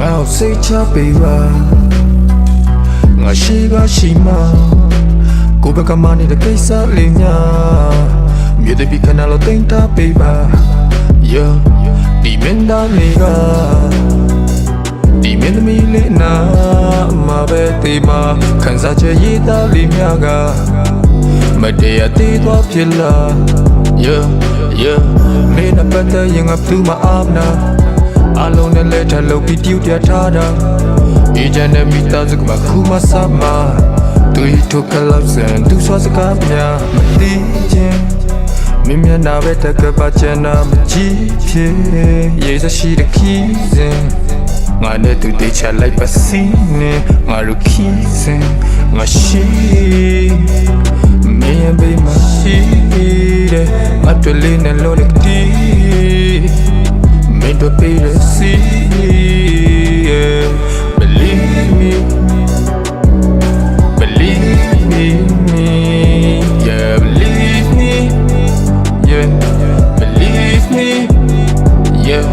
ကိုစိတ်ချပေးပါငါရှိကရှိမှကိုယ်ဘက်ကမှနေတဲ့ကိစ္စလေးများမြေတပိခဏလို့တင်တာပေးပါ yeah ဒီမင်းသားလေးကဒီမင်းသမီးလေးနာမပဲတေးမှာခံစားချက်ရည်သားလေးများကမတရားသေးသွားဖြစ်လာ yeah yeah မင်းနဲ့ပတ်သက်ရင်ငါဘူးမအားနာအလုံးနဲ့လက် ထပ်လုပ်ပြီးပြုတ်ပြထားတာအေဂျန်နဲ့မိသားစုကမခုမဆမ်းမသူ့ထုတ်ကလောက်စံသူဆွာစကားများမသိချင်းမင်းမျက်နှာပဲတက်ကပါချင်တာမကြည့်ဖြစ်ရေးစရှိတဲ့ခီးစဉ်ငါနဲ့သူတေချလိုက်ပါစီနေငါတို့ခီးစဉ်ငါရှိမင်းဘေးမရှိတဲ့ငါတို့လေးနဲ့လို့လက် တီး made to pay the sea. Yeah. Believe me, believe me, yeah, believe me, yeah, believe me, yeah.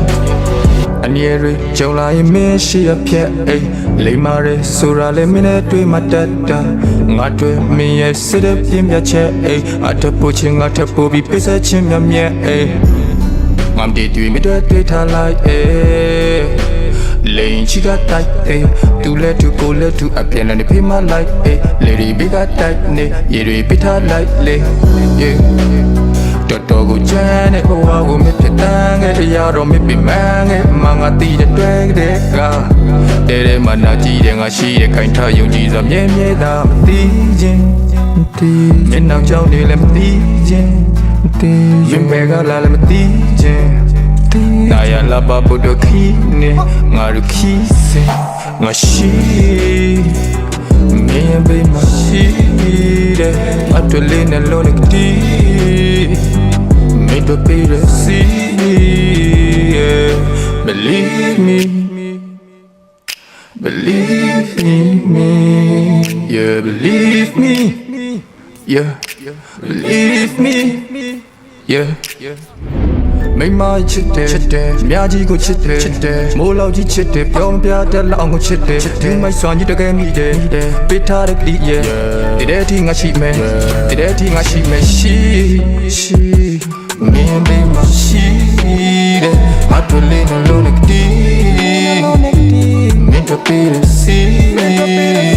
အနည်းရကြုံလာရင်မင်းရှိရဖြက်အိမ်လိမ္မာရဲဆိုတာလေမင်းနဲ့တွေ့မှတတ်တာငါတွေ့မင်းရဲ့စစ်တဲ့ပြင်းပြချက်အိမ်အထပ်ဖို့ချင်းငါထပ်ဖို့ပြီးပိစက်ချင်းမြတ်မြတ်အိမ်င မ်တီတူမီတွေ့တွေ့ထားလိုက်အေးလိန်ချီကတိုက်အေးတူလက်တူကိုလက်တူအပြန်နဲ့ဖေးမလိုက်အေးလေရီဘီကတိုက်နေရေရီပိထားလိုက်လေ yeah တော်တော်ကိုချမ်းတဲ့ဘဝကိုမဖြစ်တန်းခဲ့တရားတော်မဖြစ်မှန်းခဲ့မငါတီးတဲ့တွေ့တဲ့ကတဲတဲ့မနာကြည့်တဲ့ငါရှိတဲ့ခိုင်ထားယုံကြည်စွာမြဲမြဲသာမသိခြင်းမသိမျက်နှာကြောင့်နေလည်းမသိခြင်းမ သိရင်မဲကလာလည်းမသိခြင်းတာယာလာဘဘုဒ္ဓခီနေငါတို့ခီစင်ငါရှိမင်းဘေးမရှိတဲ့အတွေ့လေးနဲ့လုံးနေတီး made to pay the sea. Yeah. Believe me, believe me, yeah, believe me, yeah, believe me, yeah. မိမချစ်တယ်ချစ်တယ်အများကြီးကိုချစ်တယ်ချစ်တယ်မိုးလောက်ကြီးချစ်တယ်ပြောမပြတတ်လောက်ကိုချစ်တယ်ဒီမိုက်စွာကြီးတကယ်မိတယ်ပေးထားတဲ့ကလေးရဲ့တတဲ့တီငါရှိမယ်တတဲ့တီငါရှိမယ်ရှိရှိမင်းလေးမရှိတဲ့အတူလေးနဲ့လုံးနဲ့ကတီမင်းတို့ပေးစီ